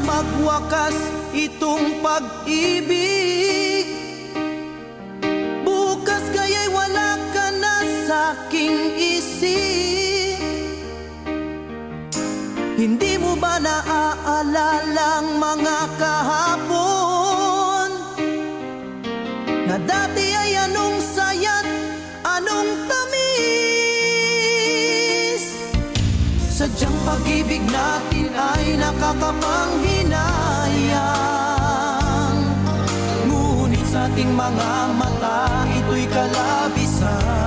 magwakas itong pag-ibig. Bukas kaya'y wala ka na sa aking isip. Hindi mo ba naaalala mga kahapon? Na dati ay anong saya't anong tamis? Sadyang pag-ibig natin ay nakakapanghinayang Ngunit sa ating mga mata ito'y kalabisan